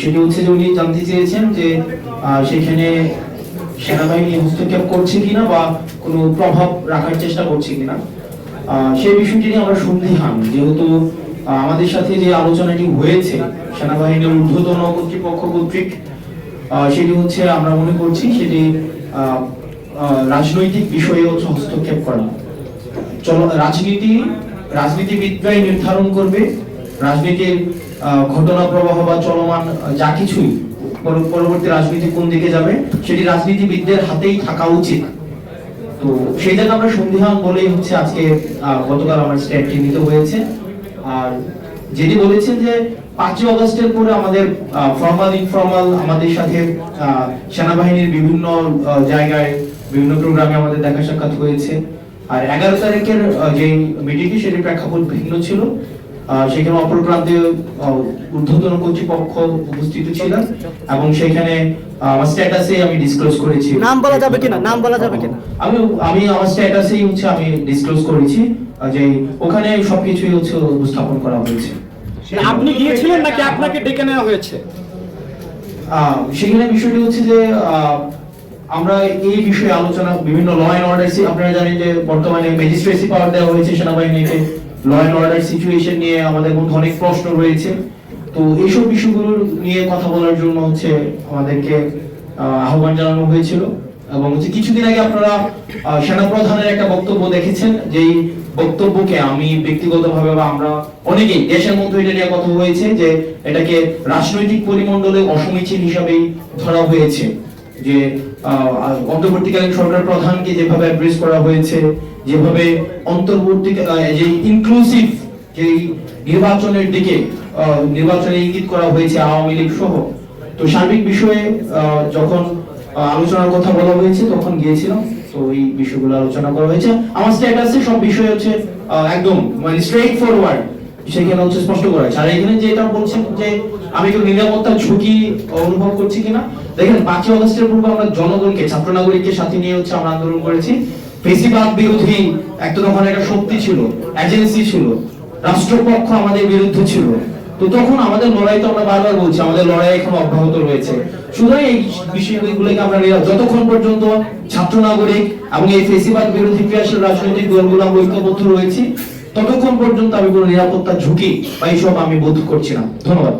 সেটি হচ্ছে যে উনি জানতে চেয়েছেন যে সেখানে সেনাবাহিনী হস্তক্ষেপ করছে কিনা বা কোনো প্রভাব রাখার চেষ্টা করছে কিনা। সেই বিষয়টি নিয়ে আমরা সন্দিহান, যেহেতু আমাদের সাথে যে আলোচনাটি হয়েছে, সেনাবাহিনীর ঊর্ধ্বতন কর্তৃপক্ষ কর্তৃক সেটি হচ্ছে আমরা মনে করছি সেটি রাজনৈতিক বিষয়ে হচ্ছে হস্তক্ষেপ করা। চলো, রাজনীতি, রাজনীতিবিদরাই নির্ধারণ করবে রাজনীতির ঘটনা প্রবাহ বা চলমান যা কিছুই পরবর্তী রাজনীতি কোন দিকে যাবে, সেটি রাজনীতিবিদদের হাতেই থাকা উচিত। তো সেই জায়গায় আমরা সন্দিহান বলেই হচ্ছে আজকে গতকাল আমার স্ট্যাটটি নিতে হয়েছে। আর যেটি বলেছেন যে পাঁচই অগস্টের পরে আমাদের ফর্মাল ইনফর্মাল আমাদের সাথে সেনাবাহিনীর বিভিন্ন জায়গায়, বিভিন্ন প্রোগ্রামে আমাদের দেখা সাক্ষাৎ হয়েছে। আর এগারো তারিখের যে মিটিংটি সেটি প্রেক্ষাপট ভিন্ন ছিল। সেখানে অপর প্রান্তে আহ, ঊর্ধ্বতন কর্তৃপক্ষ উপস্থিত ছিলেন এবং সেখানে আমার স্ট্যাটাসে আমি ডিসক্লোজ করেছি নাম বলা যাবে কিনা? নাম বলা যাবে কিনা? আমি আমি আমার স্ট্যাটাসেই হচ্ছে আমি ডিসক্লোজ করেছি যে ওখানে সবকিছুই হচ্ছে উপস্থাপন করা হয়েছে আপনি গিয়েছিলেন নাকি আপনাকে ডেকে নেওয়া হয়েছে সেখানে বিষয়টি হচ্ছে যে আহ, আমরা এই বিষয়ে আলোচনা বিভিন্ন ল অ্যান্ড অর্ডার আপনারা জানেন যে বর্তমানে ম্যাজিস্ট্রেসি পাওয়ার দেওয়া হয়েছে সেনাবাহিনীকে ল অ্যান্ড অর্ডার সিচুয়েশন নিয়ে আমাদের মধ্যে অনেক প্রশ্ন রয়েছে। তো এইসব বিষয়গুলো নিয়ে কথা বলার জন্য হচ্ছে আমাদেরকে আহ, আহ্বান জানানো হয়েছিল। এবং হচ্ছে কিছুদিন আগে আপনারা সেনাপ্রধানের একটা বক্তব্য দেখেছেন যেই বক্তব্যকে আমি ব্যক্তিগতভাবে বা আমরা অনেকেই দেশের মধ্যে এটা নিয়ে কথা হয়েছে যে এটাকে রাজনৈতিক পরিমণ্ডলে অসমীচীন হিসাবেই ধরা হয়েছে। যে অন্তর্বর্তীকালীন সরকার প্রধানকে যেভাবে অ্যাড্রেস করা হয়েছে, যেভাবে অন্তর্বর্তী যে ইনক্লুসিভ যে নির্বাচনের দিকে নির্বাচনে ইঙ্গিত করা হয়েছে আওয়ামী লীগ সহ। তো সার্বিক বিষয়ে যখন আলোচনার কথা বলা হয়েছে, তখন গিয়েছিলাম তো এই বিষয়গুলো আলোচনা করা হয়েছে। আমার স্ট্যাটাসে সব বিষয় হচ্ছে একদম মানে স্ট্রেইট ফরওয়ার্ড সেখানে হচ্ছে স্পষ্ট করা হয়েছে। আর এখানে যেটা বলছেন যে, আমি একটু নিরাপত্তার ঝুঁকি অনুভব করছি কিনা দেখেন পাঁচই অগস্টের পূর্বে আমরা জনগণকে ছাত্র নাগরিককে সাথে নিয়ে হচ্ছে আমরা আন্দোলন করেছি। ফেসিবাদ বিরোধী একটা তখন একটা শক্তি ছিল এজেন্সি ছিল, রাষ্ট্রপক্ষ আমাদের বিরুদ্ধে ছিল। তো তখন আমাদের লড়াই তো আমরা বারবার বলছি, আমাদের লড়াই এখন অব্যাহত রয়েছে। সুতরাং এই বিষয়গুলোকে আমরা যতক্ষণ পর্যন্ত ছাত্র নাগরিক এবং এই ফেসিবাদ বিরোধী ক্রিয়াশীল রাজনৈতিক দলগুলো আমরা ঐক্যবদ্ধ রয়েছি, ততক্ষণ পর্যন্ত আমি কোনো নিরাপত্তা ঝুঁকি বা এইসব আমি বোধ করছি না। ধন্যবাদ।